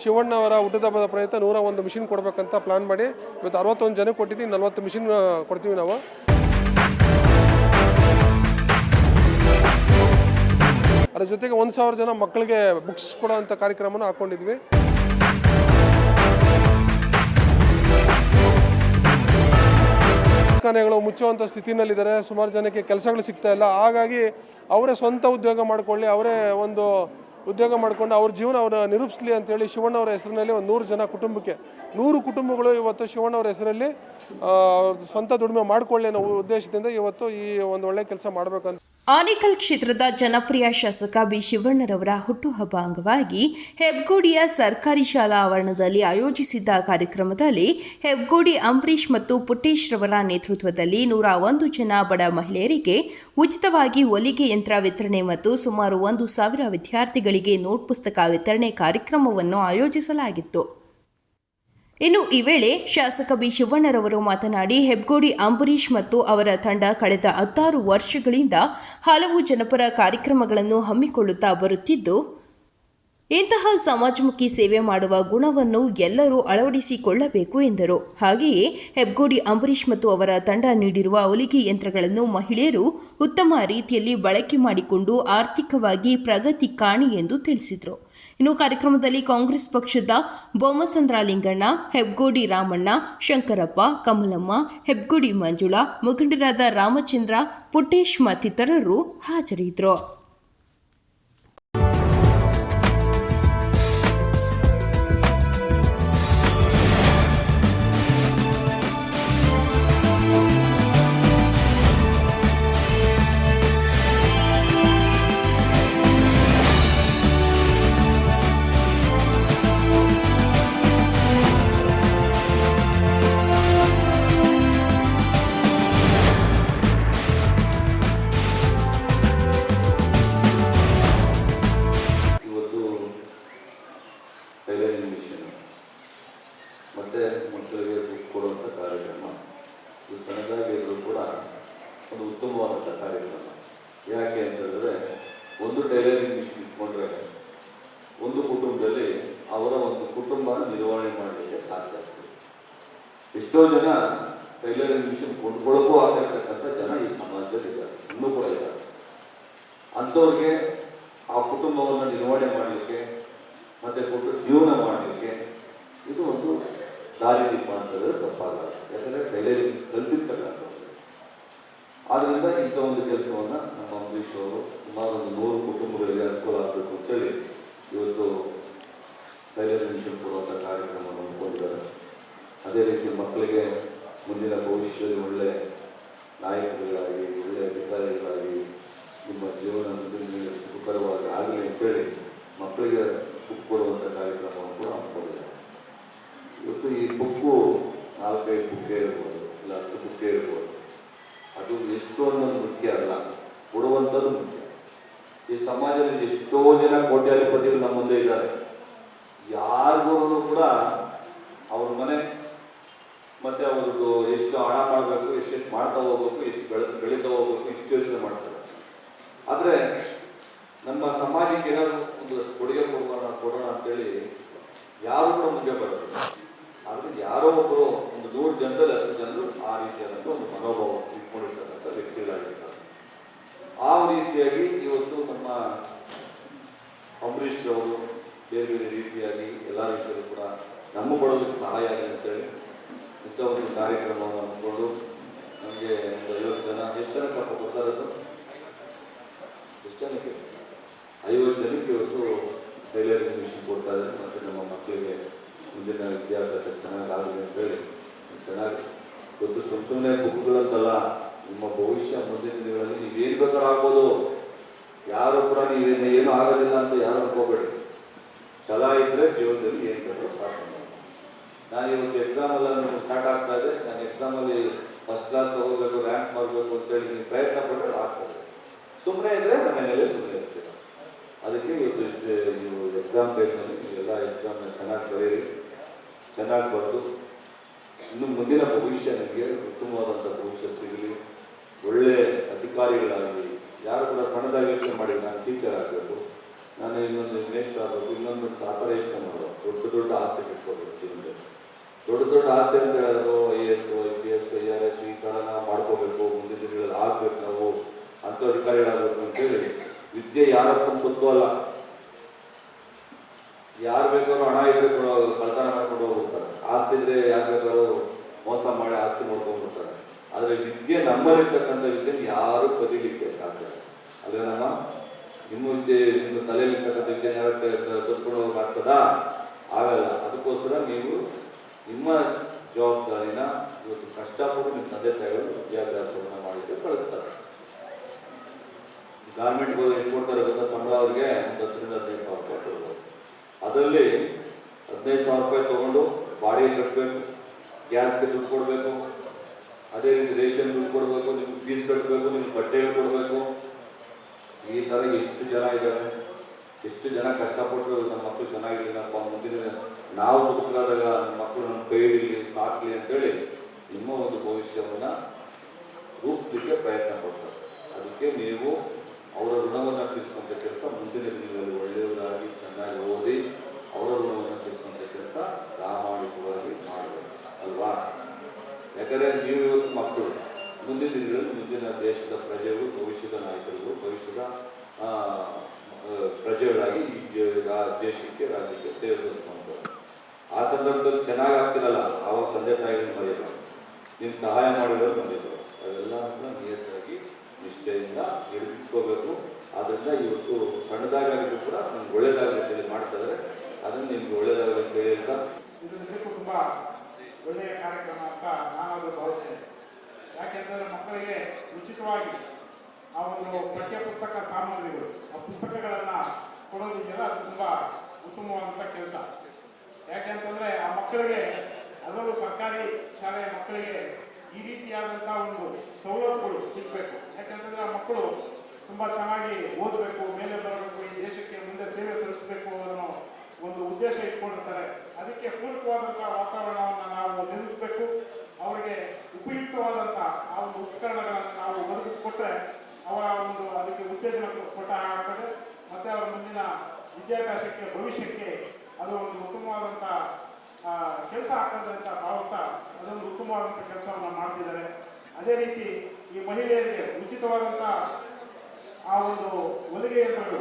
ಶಿವಣ್ಣ ಅವರ ಹುಟ್ಟುಹಬ್ಬದ ಪ್ರಯುಕ್ತ ನೂರ ಒಂದು ಮಿಷಿನ್ ಕೊಡಬೇಕಂತ ಪ್ಲಾನ್ ಮಾಡಿ ಇವತ್ತು ಅರವತ್ತೊಂದು ಜನಕ್ಕೆ ಕೊಟ್ಟಿದ್ದೀವಿ, ನಲ್ವತ್ತು ಮಿಷಿನ್ ಕೊಡ್ತೀವಿ ನಾವು. ಅದ್ರ ಜೊತೆಗೆ ಒಂದು ಸಾವಿರ ಜನ ಮಕ್ಕಳಿಗೆ ಬುಕ್ಸ್ ಕೊಡೋವಂಥ ಕಾರ್ಯಕ್ರಮನ ಹಾಕ್ಕೊಂಡಿದ್ವಿ ಕಾರ್ಖಾನೆಗಳು ಮುಚ್ಚುವಂಥ ಸ್ಥಿತಿನಲ್ಲಿದ್ದಾರೆ, ಸುಮಾರು ಜನಕ್ಕೆ ಕೆಲಸಗಳು ಸಿಗ್ತಾ ಇಲ್ಲ. ಹಾಗಾಗಿ ಅವರೇ ಸ್ವಂತ ಉದ್ಯೋಗ ಮಾಡಿಕೊಳ್ಳಿ, ಅವರೇ ಒಂದು ಉದ್ಯೋಗ ಮಾಡಿಕೊಂಡು ಅವ್ರ ಜೀವನ ಅವರ ನಿರೂಪಿಸಲಿ ಅಂತೇಳಿ ಶಿವಣ್ಣ ಅವರ ಹೆಸರಿನಲ್ಲಿ ಒಂದು ನೂರು ಜನ ಕುಟುಂಬಕ್ಕೆ, ನೂರು ಕುಟುಂಬಗಳು ಇವತ್ತು ಶಿವಣ್ಣ ಅವರ ಹೆಸರಲ್ಲಿ ಸ್ವಂತ ದುಡಿಮೆ ಮಾಡಿಕೊಳ್ಳಿ ಅನ್ನೋ ಉದ್ದೇಶದಿಂದ ಇವತ್ತು ಈ ಒಂದು ಒಳ್ಳೆ ಕೆಲಸ ಮಾಡಬೇಕಂತ ಆನೇಕಲ್ ಕ್ಷೇತ್ರದ ಜನಪ್ರಿಯ ಶಾಸಕ ಬಿ ಶಿವಣ್ಣರವರ ಹುಟ್ಟುಹಬ್ಬ ಅಂಗವಾಗಿ ಹೆಬ್ಗೋಡಿಯ ಸರ್ಕಾರಿ ಶಾಲಾ ಆವರಣದಲ್ಲಿ ಆಯೋಜಿಸಿದ್ದ ಕಾರ್ಯಕ್ರಮದಲ್ಲಿ ಹೆಬ್ಗೋಡಿ ಅಂಬರೀಶ್ ಮತ್ತು ಪುಟ್ಟೇಶ್ ರವರ ನೇತೃತ್ವದಲ್ಲಿ ನೂರ ಒಂದು ಜನ ಬಡ ಮಹಿಳೆಯರಿಗೆ ಉಚಿತವಾಗಿ ಹೊಲಿಗೆ ಯಂತ್ರ ವಿತರಣೆ ಮತ್ತು ಸುಮಾರು ಒಂದು ಸಾವಿರ ವಿದ್ಯಾರ್ಥಿಗಳಿಗೆ ನೋಟ್ ಪುಸ್ತಕ ವಿತರಣೆ ಕಾರ್ಯಕ್ರಮವನ್ನು ಆಯೋಜಿಸಲಾಗಿತ್ತು. ಇನ್ನು ಈ ವೇಳೆ ಶಾಸಕ ಬಿ ಶಿವಣ್ಣರವರು ಮಾತನಾಡಿ ಹೆಬ್ಗೋಡಿ ಅಂಬರೀಶ್ ಮತ್ತು ಅವರ ತಂಡ ಕಳೆದ ಹತ್ತಾರು ವರ್ಷಗಳಿಂದ ಹಲವು ಜನಪರ ಕಾರ್ಯಕ್ರಮಗಳನ್ನು ಹಮ್ಮಿಕೊಳ್ಳುತ್ತಾ ಬರುತ್ತಿದ್ದು ಇಂತಹ ಸಮಾಜಮುಖಿ ಸೇವೆ ಮಾಡುವ ಗುಣವನ್ನು ಎಲ್ಲರೂ ಅಳವಡಿಸಿಕೊಳ್ಳಬೇಕು ಎಂದರು. ಹಾಗೆಯೇ ಹೆಬ್ಗೋಡಿ ಅಂಬರೀಶ್ ಮತ್ತು ಅವರ ತಂಡ ನೀಡಿರುವ ಹೊಲಿಗೆ ಯಂತ್ರಗಳನ್ನು ಮಹಿಳೆಯರು ಉತ್ತಮ ರೀತಿಯಲ್ಲಿ ಬಳಕೆ ಮಾಡಿಕೊಂಡು ಆರ್ಥಿಕವಾಗಿ ಪ್ರಗತಿ ಕಾಣಿ ಎಂದು ತಿಳಿಸಿದರು. ಇನ್ನು ಕಾರ್ಯಕ್ರಮದಲ್ಲಿ ಕಾಂಗ್ರೆಸ್ ಪಕ್ಷದ ಬೊಮ್ಮಸಂದ್ರ ಲಿಂಗಣ್ಣ, ಹೆಬ್ಗೋಡಿ ರಾಮಣ್ಣ, ಶಂಕರಪ್ಪ, ಕಮಲಮ್ಮ, ಹೆಬ್ಗೋಡಿ ಮಂಜುಳಾ, ಮುಖಂಡರಾದ ರಾಮಚಂದ್ರ ಪುಟ್ಟೇಶ್ ಮತ್ತಿತರರು ಹಾಜರಿದ್ದರು. ಮತ್ತು ಮಕ್ಕಳಿಗೆ ಬುಕ್ ಕೊಡುವಂಥ ಕಾರ್ಯಕ್ರಮ. ಇದು ಸಣ್ಣದಾಗಿದ್ದರೂ ಕೂಡ ಒಂದು ಉತ್ತಮವಾದಂಥ ಕಾರ್ಯಕ್ರಮ. ಯಾಕೆ ಅಂತ ಹೇಳಿದ್ರೆ, ಒಂದು ಟೈಲರಿಂಗ್ ಮಿಷನ್ ಇಟ್ಕೊಂಡ್ರೆ ಒಂದು ಕುಟುಂಬದಲ್ಲಿ ಅವರ ಒಂದು ಕುಟುಂಬ ನಿರ್ವಹಣೆ ಮಾಡಲಿಕ್ಕೆ ಸಾಧ್ಯ ಆಗ್ತದೆ. ಎಷ್ಟೋ ಜನ ಟೈಲರಿಂಗ್ ಮಿಷನ್ ಕೊಂಡ್ಕೊಳ್ಳೋಕ್ಕೂ ಆಗಿರ್ತಕ್ಕಂಥ ಜನ ಈ ಸಮಾಜದಲ್ಲಿ ಇದ್ದಾರೆ. ಇನ್ನೂ ಕೂಡ ಇದ್ದಾರೆ. ಅಂಥವ್ರಿಗೆ ಆ ಕುಟುಂಬವನ್ನು ನಿರ್ವಹಣೆ ಮಾಡಲಿಕ್ಕೆ ಮತ್ತೆ ಕೊಟ್ಟು ಜೀವನ ಒಂದು ದಾರಿ ಮಾಡ್ತಾರೆ ತಪ್ಪಾಗಲ್ಲ. ಯಾಕಂದ್ರೆ ಟೈಲರಿಂಗ್ ಆದ್ದರಿಂದ ಆದ್ರಿಂದ ಇಂಥ ಒಂದು ಕೆಲಸವನ್ನು ನಮ್ಮ ಅಂಬರೀಶ್ ಅವರು ಸುಮಾರು ಒಂದು ನೂರು ಕುಟುಂಬಗಳಿಗೆ ಅನುಕೂಲ ಆಗಬೇಕು ಅಂತೇಳಿ ಇವತ್ತು ಟೈಲರಿಂಗ್ ಮಿಷನ್ ಕೊಡುವಂಥ ಕಾರ್ಯಕ್ರಮವನ್ನು ಹಮ್ಮಿಕೊಂಡಿದ್ದಾರೆ. ಅದೇ ರೀತಿ ಮಕ್ಕಳಿಗೆ ಮುಂದಿನ ಭವಿಷ್ಯದಲ್ಲಿ ಒಳ್ಳೆ ನಾಯಕರುಗಳಾಗಿ, ಒಳ್ಳೆ ಅಧಿಕಾರಿಗಳಾಗಿ ನಿಮ್ಮ ಜೀವನ ಸುಖಕರವಾಗಿ ಆಗಲಿ ಅಂತೇಳಿ ಮಕ್ಕಳಿಗೆ ಕೊಡುವಂಥ ಕಾರ್ಯಕ್ರಮವನ್ನು ಕೂಡ ಹಮ್ಮಿಕೊಂಡಿದ್ದಾರೆ. ಬುಕ್ಕು, ನಾಲ್ಕೈದು ಬುಕ್ ಇರ್ಬೋದು ಇಲ್ಲ ಹತ್ತು ಬುಕ್ ಇರ್ಬೋದು ಅದು ಎಷ್ಟು ಅನ್ನೋದು ಮುಖ್ಯ ಅಲ್ಲ, ಕೊಡುವಂಥದ್ದು ಮುಖ್ಯ. ಈ ಸಮಾಜದಲ್ಲಿ ಎಷ್ಟೋ ಜನ ಕೋಟ್ಯಾಧಿಪತಿಗಳು ನಮ್ಮ ಮುಂದೆ ಇದ್ದಾರೆ. ಯಾರಿಗೂ ಕೂಡ ಅವ್ರ ಮನೆ, ಮತ್ತೆ ಅವ್ರದ್ದು ಎಷ್ಟು ಹಣ ಮಾಡಬೇಕು, ಎಷ್ಟೆಷ್ಟು ಮಾಡ್ತಾ ಹೋಗ್ಬೇಕು, ಎಷ್ಟು ಬೆಳೆ, ಬೆಳೀತಾ ಹೋಗ್ಬೇಕು ಇಷ್ಟು ಯೋಚನೆ ಮಾಡ್ತಾರೆ. ಆದರೆ ನಮ್ಮ ಸಮಾಜಕ್ಕೆ ಏನಾದರೂ ಒಂದು ಕೊಡುಗೆ ಕೊಡೋಣ ಕೊಡೋಣ ಅಂತೇಳಿ ಯಾರು ಕೂಡ ಮುಂದೆ ಬರೋದಿಲ್ಲ ಆದರೆ ಯಾರೋ ಒಬ್ಬರು ಒಂದು ನೂರು ಜನದಲ್ಲಿ ಹತ್ತು ಜನರು ಆ ರೀತಿಯಾದಂಥ ಒಂದು ಮನೋಭಾವ ಇಟ್ಕೊಂಡಿರ್ತಕ್ಕಂಥ ವ್ಯಕ್ತಿಗಳಾಗಿರ್ತಾರೆ ಆ ರೀತಿಯಾಗಿ ಇವತ್ತು ನಮ್ಮ ಅಂಬರೀಷ್ ಅವರು ಬೇರೆ ಬೇರೆ ರೀತಿಯಾಗಿ ಎಲ್ಲ ರೀತಿಯಲ್ಲೂ ಕೂಡ ನಮ್ಮ ಬಡವರಿಗೆ ಸಹಾಯ ಆಗಲಿ ಅಂತೇಳಿ ಇಂಥ ಒಂದು ಕಾರ್ಯಕ್ರಮವನ್ನು ಹಮ್ಮಿಕೊಂಡು ನಮಗೆ ಒಂದು ಐವತ್ತು ಜನ, ಎಷ್ಟು ಜನಕ್ಕೆ ಕೊಡ್ತಾ ಇರೋದು ಎಷ್ಟು ಜನಕ್ಕೆ? ಐವತ್ತು ಜನಕ್ಕೆ ಇವತ್ತು ಟೈಲರಿಂಗ್ ಮಿಷನ್ ಕೊಡ್ತಾ ಇದ್ದಾರೆ ಮತ್ತು ನಮ್ಮ ಮಕ್ಕಳಿಗೆ ಮುಂದಿನ ವಿದ್ಯಾಭ್ಯಾಸ ಚೆನ್ನಾಗಾಗಲಿ ಅಂತೇಳಿ ಚೆನ್ನಾಗಿ. ಗೊತ್ತು ಸುಮ್ಮ ಸುಮ್ಮನೆ ಬುಕ್ಗಳಂತಲ್ಲ, ನಿಮ್ಮ ಭವಿಷ್ಯ ಮುಂದಿನ ದಿನಗಳಲ್ಲಿ ಏನು ಬೇಕಾದ್ರೂ ಆಗ್ಬೋದು. ಯಾರು ಕೂಡ ನೀವೇನು ಏನೂ ಆಗೋದಿಲ್ಲ ಅಂತ ಯಾರು ಅನ್ಕೋಬೇಡಿ. ಛಲ ಇದ್ದರೆ ಜೀವನದಲ್ಲಿ ಏನು ಬೇಕಾದ್ರೂ ಮಾಡಿ. ನಾನು ಇವತ್ತು ಎಕ್ಸಾಮ್ ಎಲ್ಲ ಸ್ಟಾರ್ಟ್ ಆಗ್ತಾ ಇದೆ. ನಾನು ಎಕ್ಸಾಮಲ್ಲಿ ಫಸ್ಟ್ ಕ್ಲಾಸ್ ತಗೋಬೇಕು ರ್ಯಾಂಕ್ ಮಾಡಬೇಕು ಅಂತೇಳಿ ನೀವು ಪ್ರಯತ್ನ ಪಟ್ಟರೆ ಆಗ್ತದೆ. ಸುಮ್ಮನೆ ಇದ್ದರೆ ಮನೆಯಲ್ಲೇ ಸುಮ್ಮನೆ ಇರ್ತೀರ. ಅದಕ್ಕೆ ಇವತ್ತು ಇಷ್ಟು ನೀವು ಎಕ್ಸಾಮ್ ಟೈಮ್ನಲ್ಲಿ ಎಲ್ಲ ಎಕ್ಸಾಮ್ ಚೆನ್ನಾಗಿ ಬರೀರಿ. ಚೆನ್ನಾಗಿ ಬರೆದು ಇನ್ನು ಮುಂದಿನ ಭವಿಷ್ಯ ನಿಮಗೆ ಉತ್ತಮವಾದಂಥ ಭವಿಷ್ಯ ಸಿಗಲಿ. ಒಳ್ಳೆ ಅಧಿಕಾರಿಗಳಾಗಲಿ ಯಾರು ಕೂಡ ಸಣ್ಣದಾಗಿ ಯೋಚನೆ ಮಾಡಿ ನಾನು ಟೀಚರ್ ಆಗಬೇಕು. ನಾನು ಇನ್ನೊಂದು ಮೇಸ್ಟ್ ಆಗಬೇಕು, ಇನ್ನೊಂದು ಥರ ಯೋಚನೆ ಮಾಡೋದು, ದೊಡ್ಡ ದೊಡ್ಡ ಆಸೆ ಇಟ್ಕೋಬೇಕು. ದೊಡ್ಡ ದೊಡ್ಡ ಆಸೆ ಅಂತ ಹೇಳಿದ್ರು I S I P S I R S ಈ ಥರ ನಾವು ಮಾಡ್ಕೋಬೇಕು, ಮುಂದಿನ ದಿನಗಳಲ್ಲಿ ಆಗ್ಬೇಕು ನಾವು ಅಂತ ಅಧಿಕಾರಿಗಳಾಗಬೇಕು ಅಂತೇಳಿ, ವಿದ್ಯೆ ಯಾರಪ್ಪನ ಸೊತ್ತು ಅಲ್ಲ. ಯಾರು ಬೇಕಾದ್ರೂ ಹಣ ಇದ್ರೆ ಕೊಡೋದು ಕಳ್ತನ ಮಾಡ್ಕೊಂಡು ಹೋಗ್ಬಿಡ್ತಾರೆ. ಆಸ್ತಿ ಇದ್ರೆ ಯಾರು ಬೇಕಾದ್ರೂ ಮೋಸ ಮಾಡಿ ಆಸ್ತಿ ಮಾಡ್ಕೊಂಡ್ಬಿಡ್ತಾರೆ. ಆದರೆ ವಿದ್ಯೆ ನಮ್ಮಲ್ಲಿರ್ತಕ್ಕಂಥ ವಿದ್ಯೆ ಯಾರು ಕದೀಲಿಕ್ಕೆ ಸಾಧ್ಯ ಅಲ್ವೇ ನಮ್ಮ ನಿಮ್ಮ ವಿದ್ಯೆ, ನಿಮ್ಮ ತಲೆಯಲ್ಲಿರ್ತಕ್ಕಂಥ ವಿದ್ಯೆ ಯಾರು ಕದ್ಕೊಂಡು ಹೋಗಕ್ಕಾಗ್ತದಾ ಆಗಲ್ಲ ಅದಕ್ಕೋಸ್ಕರ ನೀವು ನಿಮ್ಮ ಜವಾಬ್ದಾರಿನ ಇವತ್ತು ಕಷ್ಟಪಟ್ಟು ನಿಮ್ಮ ತಂದೆ ತಾಯಿಗಳು ವಿದ್ಯಾಭ್ಯಾಸವನ್ನು ಮಾಡಿದ್ರೆ ಕಳಿಸ್ತಾರೆ. ಗಾರ್ಮೆಂಟ್ಗೆ ಎಷ್ಟು ಕೊಡ್ತಾರೆ ಸಂಬಳ ಅವ್ರಿಗೆ ಒಂದು ಹತ್ತರಿಂದ ಹದಿನೈದು ಸಾವಿರ ರೂಪಾಯಿ ಕೊಡ್ಬೋದು ಅದರಲ್ಲಿ ಹದಿನೈದು ಸಾವಿರ ರೂಪಾಯಿ ತೊಗೊಂಡು ಬಾಡಿಗೆ ಕಟ್ಟಬೇಕು ಗ್ಯಾಸ್ಗೆ ದುಡ್ಡು ಕೊಡಬೇಕು. ಅದೇ ರೀತಿ ರೇಷನ್ ದುಡ್ಡು ಕೊಡಬೇಕು, ನಿಮ್ಗೆ ಫೀಸ್ ಕಟ್ಟಬೇಕು ನಿಮ್ಗೆ ಬಟ್ಟೆ ಕೊಡಬೇಕು. ಈ ಥರ ಎಷ್ಟು ಜನ ಇದ್ದಾರೆ, ಎಷ್ಟು ಜನ ಕಷ್ಟಪಟ್ಟು ನಮ್ಮ ಮಕ್ಕಳು ಚೆನ್ನಾಗಿರ್ಲಿಲ್ಲಪ್ಪ ಮುಂದಿನ ದಿನ ನಾವು ಬದುಕಾದಾಗ ನಮ್ಮ ಮಕ್ಕಳು ನಮ್ಮ ಕೈ ಹಿಡೀಲಿ ಸಾಕಲಿ ಅಂತೇಳಿ ನಿಮ್ಮ ಒಂದು ಭವಿಷ್ಯವನ್ನು ರೂಪಿಸ್ಲಿಕ್ಕೆ ಪ್ರಯತ್ನ ಪಡ್ತಾರೆ. ಅದಕ್ಕೆ ನೀವು ಅವರ ಋಣವನ್ನು ತೀರಿಸುವಂಥ ಕೆಲಸ ಮುಂದಿನ ದಿನಗಳಲ್ಲಿ ಒಳ್ಳೆಯದಾಗಿ ಚೆನ್ನಾಗಿ ಓದಿ ಅವರ ಋಣವನ್ನು ತೀರಿಸುವಂಥ ಕೆಲಸ ಪ್ರಾಮಾಣಿಕವಾಗಿ ಮಾಡಬೇಕು. ಅಲ್ವಾ? ಯಾಕಂದರೆ ನೀವು ಇವತ್ತು ಮಕ್ಕಳು, ಮುಂದಿನ ದಿನಗಳಲ್ಲಿ ಮುಂದಿನ ದೇಶದ ಪ್ರಜೆಗಳು, ಭವಿಷ್ಯದ ನಾಯಕರುಗಳು, ಭವಿಷ್ಯದ ಪ್ರಜೆಗಳಾಗಿ ಈ ದೇಶಕ್ಕೆ, ರಾಜ್ಯಕ್ಕೆ ಸೇವೆ ಸಲ್ಲಿಸುವಂಥವ್ರು. ಆ ಸಂದರ್ಭದಲ್ಲಿ ಚೆನ್ನಾಗಿ ಆಗ್ತಿರಲ್ಲ. ಆವಾಗ ತಂದೆ ತಾಯಿಗಳು ಮರೆಯಲ್ಲ ನಿಮ್ಮ ಸಹಾಯ ಮಾಡಿರೋರು ಬಂದಿದ್ರು ಅದೆಲ್ಲ ನಿಯತ್ತಾಗಿ ನಿಷ್ಠೆಯಿಂದ ಹಿಡಿದುಕೋಬೇಕು ಆದ್ದರಿಂದ ಇವತ್ತು ಸಣ್ಣದಾಗಿದ್ರು ಕೂಡ ನಮ್ಗೆ ಒಳ್ಳೇದಾಗಲಿ ಅಂತೇಳಿ ಇದ್ದಾರೆ. ಅದನ್ನು ನಿಮ್ಗೆ ಒಳ್ಳೇದಾಗಲಿ ಅಂತ ತುಂಬ ಒಳ್ಳೆಯ ಕಾರ್ಯಕ್ರಮ ಅಂತ ನಾನು ಭಾವಿಸ್ತೇನೆ. ಯಾಕೆಂದರೆ ಮಕ್ಕಳಿಗೆ ಉಚಿತವಾಗಿ ಆ ಒಂದು ಪಠ್ಯ ಪುಸ್ತಕ ಸಾಮಗ್ರಿಗಳು, ಆ ಪುಸ್ತಕಗಳನ್ನು ಕೊಡೋದಿದೆಯಲ್ಲ ಅದು ತುಂಬ ಉತ್ತಮವಾದಂಥ ಕೆಲಸ. ಯಾಕೆಂತಂದರೆ ಆ ಮಕ್ಕಳಿಗೆ, ಅದರಲ್ಲೂ ಸರ್ಕಾರಿ ಶಾಲೆಯ ಮಕ್ಕಳಿಗೆ ಈ ರೀತಿಯಾದಂತಹ ಒಂದು ಸವಲತ್ತುಗಳು ಸಿಗಬೇಕು. ಯಾಕಂತಂದ್ರೆ ಆ ಮಕ್ಕಳು ತುಂಬಾ ಚೆನ್ನಾಗಿ ಓದಬೇಕು, ಮೇಲೆ ಬರಬೇಕು, ಈ ದೇಶಕ್ಕೆ ಮುಂದೆ ಸೇವೆ ಸಲ್ಲಿಸಬೇಕು ಅನ್ನೋ ಒಂದು ಉದ್ದೇಶ ಇಟ್ಕೊಂಡಿರ್ತಾರೆ. ಅದಕ್ಕೆ ಪೂರಕವಾದಂತಹ ವಾತಾವರಣವನ್ನು ನಾವು ನಿರ್ಮಿಸಬೇಕು. ಅವರಿಗೆ ಉಪಯುಕ್ತವಾದಂತಹ ಆ ಒಂದು ಉಪಕರಣಗಳನ್ನು ನಾವು ಒದಗಿಸಿಕೊಟ್ರೆ ಅವರ ಒಂದು ಅದಕ್ಕೆ ಉತ್ತೇಜನ ಕೊಟ್ಟ ಆಗ್ತದೆ ಮತ್ತೆ ಅವರ ಮುಂದಿನ ವಿದ್ಯಾಭ್ಯಾಸಕ್ಕೆ, ಭವಿಷ್ಯಕ್ಕೆ ಅದು ಒಂದು ಉತ್ತಮವಾದಂತಹ ಕೆಲಸ ಆಗ್ತದೆ ಅಂತ ಭಾವಿಸ್ತಾ ಅದೊಂದು ಉತ್ತಮವಾದಂಥ ಕೆಲಸವನ್ನು ಮಾಡ್ತಿದ್ದಾರೆ. ಅದೇ ರೀತಿ ಈ ಮಹಿಳೆಯರಿಗೆ ಉಚಿತವಾದಂಥ ಆ ಒಂದು ಹೊಲಿಗೆ ಯಂತ್ರಗಳು,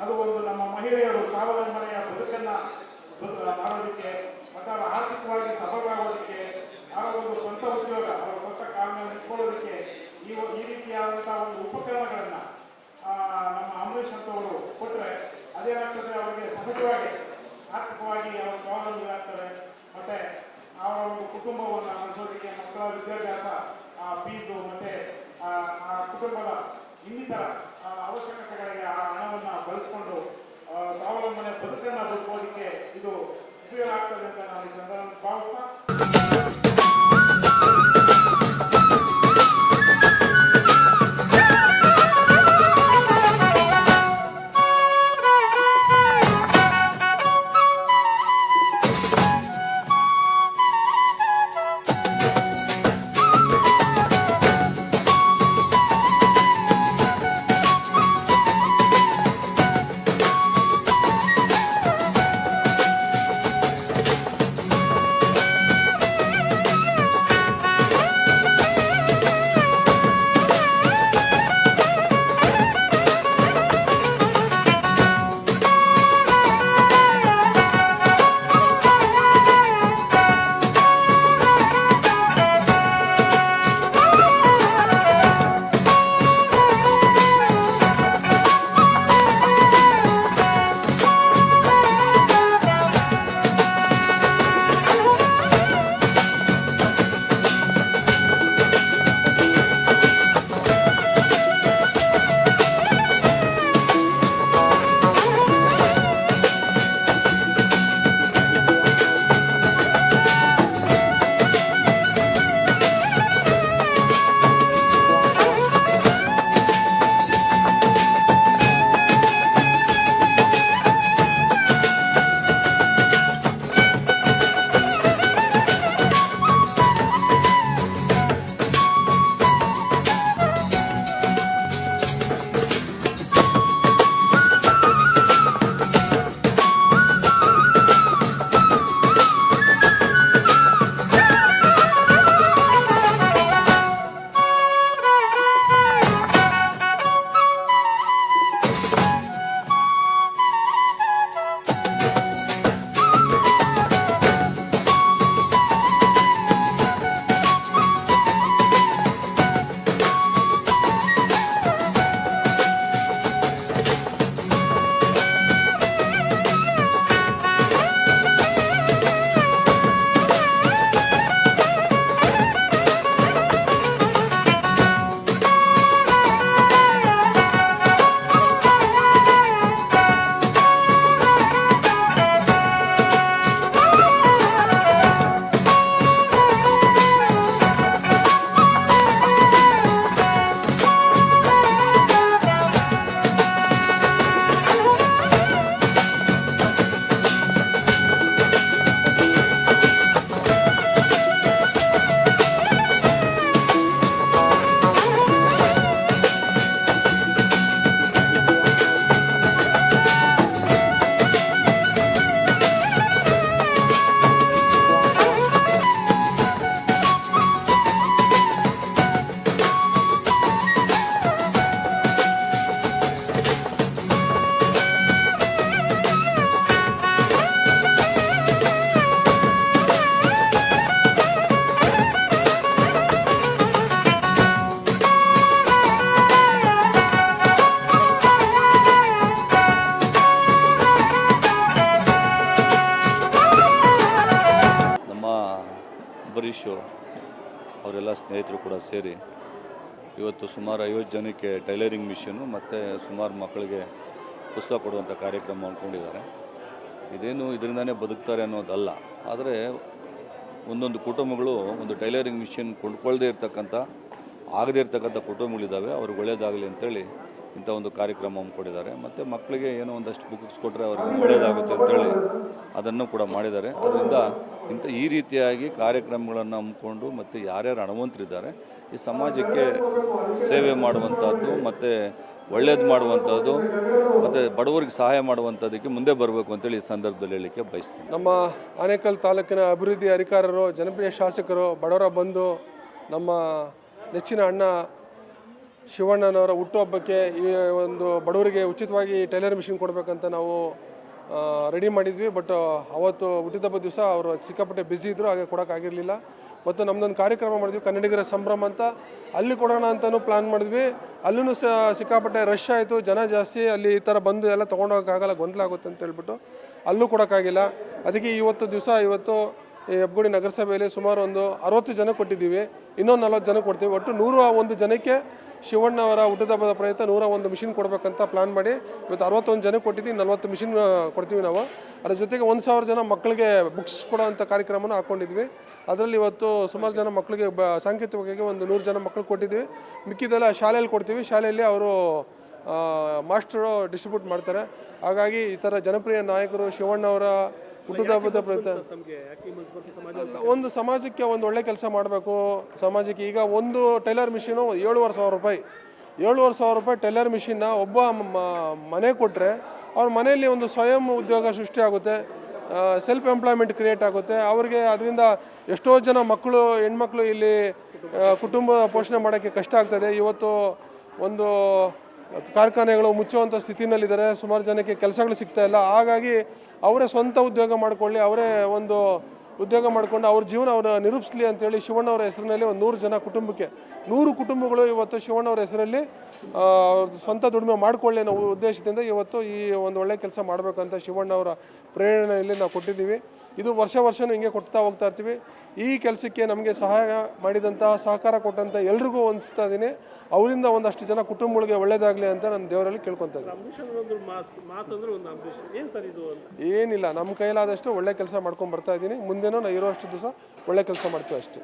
ಅದು ಒಂದು ನಮ್ಮ ಮಹಿಳೆಯರು ಸ್ವಾವಲಂಬನೆಯ ಬದುಕನ್ನ ಬದು- ಮಾಡೋದಕ್ಕೆ ಮತ್ತು ಅವರ ಆರ್ಥಿಕವಾಗಿ ಸಫಲವಾಗೋದಕ್ಕೆ ಅವರ ಒಂದು ಸ್ವಂತ ಉದ್ಯೋಗ, ಅವರ ಸ್ವಂತ ಕಾಲ ಇಟ್ಕೊಳ್ಳೋದಕ್ಕೆ ಈ ಈ ರೀತಿಯಾದಂಥ ಒಂದು ಉಪಕರಣಗಳನ್ನು ನಮ್ಮ ಅಂಬರೀಷ್ ಅಂತವರು ಕೊಟ್ಟರೆ ಅದೇನಾಗ್ತದೆ ಅವರಿಗೆ ಸಹಜವಾಗಿ ಆರ್ಥಿಕವಾಗಿ ಅವರು ಸ್ವಾವಲಂಬನೆ ಆಗ್ತಾರೆ ಮತ್ತು ಅವರ ಒಂದು ಕುಟುಂಬವನ್ನು ನಡೆಸೋದಕ್ಕೆ ಮಕ್ಕಳ ವಿದ್ಯಾಭ್ಯಾಸ ಫೀಸು ಮತ್ತು ಆ ಕುಟುಂಬದ ಇನ್ನಿತರ ಆ, ಅವಶ್ಯಕತೆಗಳಿಗೆ ಆ ಹಣವನ್ನು ಬಳಸಿಕೊಂಡು ಸೇರಿ ಇವತ್ತು ಸುಮಾರು ಐವತ್ತು ಜನಕ್ಕೆ ಟೈಲರಿಂಗ್ ಮಿಷನ್ನು ಮತ್ತು ಸುಮಾರು ಮಕ್ಕಳಿಗೆ ಪುಸ್ತಕ ಕೊಡುವಂಥ ಕಾರ್ಯಕ್ರಮ ಅಂದ್ಕೊಂಡಿದ್ದಾರೆ ಇದೇನು ಇದರಿಂದನೇ ಬದುಕ್ತಾರೆ ಅನ್ನೋದಲ್ಲ. ಆದರೆ ಒಂದೊಂದು ಕುಟುಂಬಗಳು ಒಂದು ಟೈಲರಿಂಗ್ ಮಿಷಿನ್ ಕೊಂಡ್ಕೊಳ್ಳದೇ ಇರ್ತಕ್ಕಂಥ, ಆಗದೇ ಇರ್ತಕ್ಕಂಥ ಕುಟುಂಬಗಳಿದ್ದಾವೆ. ಅವ್ರಿಗೆ ಒಳ್ಳೆಯದಾಗಲಿ ಅಂತೇಳಿ ಇಂಥ ಒಂದು ಕಾರ್ಯಕ್ರಮ ಹಮ್ಮಿಕೊಂಡಿದ್ದಾರೆ ಮತ್ತು ಮಕ್ಕಳಿಗೆ ಏನೋ ಒಂದಷ್ಟು ಬುಕ್ಸ್ ಕೊಟ್ಟರೆ ಅವ್ರಿಗೆ ಒಳ್ಳೆಯದಾಗುತ್ತೆ ಅಂತೇಳಿ ಅದನ್ನು ಕೂಡ ಮಾಡಿದ್ದಾರೆ. ಅದರಿಂದ ಇಂಥ ಈ ರೀತಿಯಾಗಿ ಕಾರ್ಯಕ್ರಮಗಳನ್ನು ಹಮ್ಮಿಕೊಂಡು ಮತ್ತು ಯಾರ್ಯಾರು ಹಣವಂತರಿದ್ದಾರೆ, ಈ ಸಮಾಜಕ್ಕೆ ಸೇವೆ ಮಾಡುವಂಥದ್ದು ಮತ್ತು ಒಳ್ಳೇದು ಮಾಡುವಂಥದ್ದು ಮತ್ತು ಬಡವರಿಗೆ ಸಹಾಯ ಮಾಡುವಂಥದ್ದಕ್ಕೆ ಮುಂದೆ ಬರಬೇಕು ಅಂತೇಳಿ ಈ ಸಂದರ್ಭದಲ್ಲಿ ಹೇಳಲಿಕ್ಕೆ ಬಯಸ್ತೀನಿ. ನಮ್ಮ ಆನೇಕಲ್ ತಾಲೂಕಿನ ಅಭಿವೃದ್ಧಿ ಅಧಿಕಾರರು, ಜನಪ್ರಿಯ ಶಾಸಕರು, ಬಡವರ ಬಂದು ನಮ್ಮ ನೆಚ್ಚಿನ ಅಣ್ಣ ಶಿವಣ್ಣನವರ ಹುಟ್ಟುಹಬ್ಬಕ್ಕೆ ಈ ಒಂದು ಬಡವರಿಗೆ ಉಚಿತವಾಗಿ ಟೈಲರ್ ಮಿಷಿನ್ ಕೊಡಬೇಕಂತ ನಾವು ರೆಡಿ ಮಾಡಿದ್ವಿ. ಬಟ್ ಅವತ್ತು ಹುಟ್ಟಿದಬ್ಬ ದಿವಸ ಅವರು ಸಿಕ್ಕಾಪಟ್ಟೆ ಬ್ಯುಸಿ ಇದ್ದರು ಹಾಗೆ ಕೊಡೋಕ್ಕಾಗಿರಲಿಲ್ಲ ಮತ್ತು ನಮ್ಮದೊಂದು ಕಾರ್ಯಕ್ರಮ ಮಾಡಿದ್ವಿ, ಕನ್ನಡಿಗರ ಸಂಭ್ರಮ ಅಂತ. ಅಲ್ಲಿ ಕೊಡೋಣ ಅಂತಲೂ ಪ್ಲ್ಯಾನ್ ಮಾಡಿದ್ವಿ. ಅಲ್ಲೂ ಸಹ ಸಿಕ್ಕಾಪಟ್ಟೆ ರಶ್ ಆಯಿತು, ಜನ ಜಾಸ್ತಿ, ಅಲ್ಲಿ ಈ ಥರ ಬಂದು ಎಲ್ಲ ತೊಗೊಂಡೋಗೋಕ್ಕಾಗಲ್ಲ, ಗೊಂದಲ ಆಗುತ್ತೆ ಅಂತ ಹೇಳ್ಬಿಟ್ಟು ಅಲ್ಲೂ ಕೊಡೋಕ್ಕಾಗಿಲ್ಲ. ಅದಕ್ಕೆ ಇವತ್ತು ದಿವಸ, ಇವತ್ತು ಈ ನಗರಸಭೆಯಲ್ಲಿ ಸುಮಾರು ಒಂದು ಅರವತ್ತು ಜನ ಕೊಟ್ಟಿದ್ದೀವಿ. ಇನ್ನೊಂದು ನಲ್ವತ್ತು ಜನ ಕೊಡ್ತೀವಿ. ಒಟ್ಟು ನೂರ ಒಂದು ಜನಕ್ಕೆ ಶಿವಣ್ಣ ಅವರ ಪ್ರಯತ್ನ ನೂರ ಒಂದು ಮಿಷಿನ್ ಕೊಡಬೇಕಂತ ಪ್ಲಾನ್ ಮಾಡಿ ಇವತ್ತು ಅರವತ್ತೊಂದು ಜನ ಕೊಟ್ಟಿದ್ದೀವಿ. ನಲ್ವತ್ತು ಮಿಷಿನ್ ಕೊಡ್ತೀವಿ ನಾವು. ಅದ್ರ ಜೊತೆಗೆ ಒಂದು ಸಾವಿರ ಜನ ಮಕ್ಕಳಿಗೆ ಬುಕ್ಸ್ ಕೊಡೋವಂಥ ಕಾರ್ಯಕ್ರಮನ ಹಾಕ್ಕೊಂಡಿದ್ವಿ. ಅದರಲ್ಲಿ ಇವತ್ತು ಸುಮಾರು ಜನ ಮಕ್ಕಳಿಗೆ ಬ, ಸಾಂಕೇತಿಕವಾಗಿ ಒಂದು ನೂರು ಜನ ಮಕ್ಕಳು ಕೊಟ್ಟಿದ್ದೀವಿ. ಮಿಕ್ಕಿದೆಲ್ಲ ಶಾಲೆಯಲ್ಲಿ ಕೊಡ್ತೀವಿ. ಶಾಲೆಯಲ್ಲಿ ಅವರು ಮಾಸ್ಟರು ಡಿಸ್ಟ್ರಿಬ್ಯೂಟ್ ಮಾಡ್ತಾರೆ. ಹಾಗಾಗಿ ಈ ಥರ ಜನಪ್ರಿಯ ನಾಯಕರು ಶಿವಣ್ಣವರ ಹುಟ್ಟುಹಬ್ಬದ ಪ್ರಯುಕ್ತ? ಒಂದು ಸಮಾಜಕ್ಕೆ ಒಂದು ಒಳ್ಳೆ ಕೆಲಸ ಮಾಡಬೇಕು. ಸಮಾಜಕ್ಕೆ ಈಗ ಒಂದು ಟೈಲರ್ ಮಿಷಿನು ಏಳುವರೆ ಸಾವಿರ ರೂಪಾಯಿ. ಏಳುವರೆ ಸಾವಿರ ರೂಪಾಯಿ ಟೈಲರ್ ಮಿಷಿನ್ನ ಒಬ್ಬ ಮನೆ ಕೊಟ್ಟರೆ ಅವ್ರ ಮನೆಯಲ್ಲಿ ಒಂದು ಸ್ವಯಂ ಉದ್ಯೋಗ ಸೃಷ್ಟಿ ಆಗುತ್ತೆ. ಸೆಲ್ಫ್ ಎಂಪ್ಲಾಯ್ಮೆಂಟ್ ಕ್ರಿಯೇಟ್ ಆಗುತ್ತೆ. ಅವ್ರಿಗೆ ಅದರಿಂದ ಎಷ್ಟೋ ಜನ ಮಕ್ಕಳು ಹೆಣ್ಮಕ್ಳು ಇಲ್ಲಿ ಕುಟುಂಬ ಪೋಷಣೆ ಮಾಡೋಕ್ಕೆ ಕಷ್ಟ ಆಗ್ತದೆ. ಇವತ್ತು ಒಂದು ಕಾರ್ಖಾನೆಗಳು ಮುಚ್ಚುವಂಥ ಸ್ಥಿತಿನಲ್ಲಿದ್ದಾರೆ ಸುಮಾರು ಜನಕ್ಕೆ ಕೆಲಸಗಳು ಸಿಗ್ತಾ ಇಲ್ಲ. ಹಾಗಾಗಿ ಅವರೇ ಸ್ವಂತ ಉದ್ಯೋಗ ಮಾಡಿಕೊಳ್ಳಿ ಅವರೇ ಒಂದು ಉದ್ಯೋಗ ಮಾಡಿಕೊಂಡು ಅವ್ರ ಜೀವನ ಅವರ ನಿರೂಪಿಸಲಿ ಅಂತೇಳಿ ಶಿವಣ್ಣವರ ಹೆಸರಿನಲ್ಲಿ ಒಂದು ನೂರು ಜನ ಕುಟುಂಬಕ್ಕೆ ನೂರು ಕುಟುಂಬಗಳು ಇವತ್ತು ಶಿವಣ್ಣವರ ಹೆಸರಲ್ಲಿ ಆ, ಸ್ವಂತ ದುಡಿಮೆ ಮಾಡಿಕೊಳ್ಳಿ ಅನ್ನೋ ಉದ್ದೇಶದಿಂದ ಇವತ್ತು ಈ ಒಂದು ಒಳ್ಳೆ ಕೆಲಸ ಮಾಡಬೇಕಂತ ಶಿವಣ್ಣವರ ಪ್ರೇರಣೆಯಲ್ಲಿ ನಾವು ಕೊಟ್ಟಿದ್ದೀವಿ. ಇದು ವರ್ಷ ವರ್ಷವೂ ಹಿಂಗೆ ಕೊಡ್ತಾ ಹೋಗ್ತಾ ಇರ್ತೀವಿ. ಈ ಕೆಲಸಕ್ಕೆ ನಮಗೆ ಸಹಾಯ ಮಾಡಿದಂತಹ ಸಹಕಾರ ಕೊಟ್ಟಂಥ ಎಲ್ರಿಗೂ ಹೊಂದಿಸ್ತಾ ಇದ್ದೀನಿ. ಅವರಿಂದ ಒಂದಷ್ಟು ಜನ ಕುಟುಂಬಗಳಿಗೆ ಒಳ್ಳೇದಾಗಲಿ ಅಂತ ನಾನು ದೇವರಲ್ಲಿ ಕೇಳ್ಕೊತಾ ಇದ್ದೀನಿ. ಏನಿಲ್ಲ ನಮ್ಮ ಕೈಲಾದಷ್ಟು ಒಳ್ಳೆ ಕೆಲಸ ಮಾಡ್ಕೊಂಡು ಬರ್ತಾ ಇದ್ದೀನಿ. ಮುಂದೆನೂ ನಾನು ಇರೋಷ್ಟು ದಿವಸ ಒಳ್ಳೆ ಕೆಲಸ ಮಾಡ್ತೀವಿ ಅಷ್ಟೇ.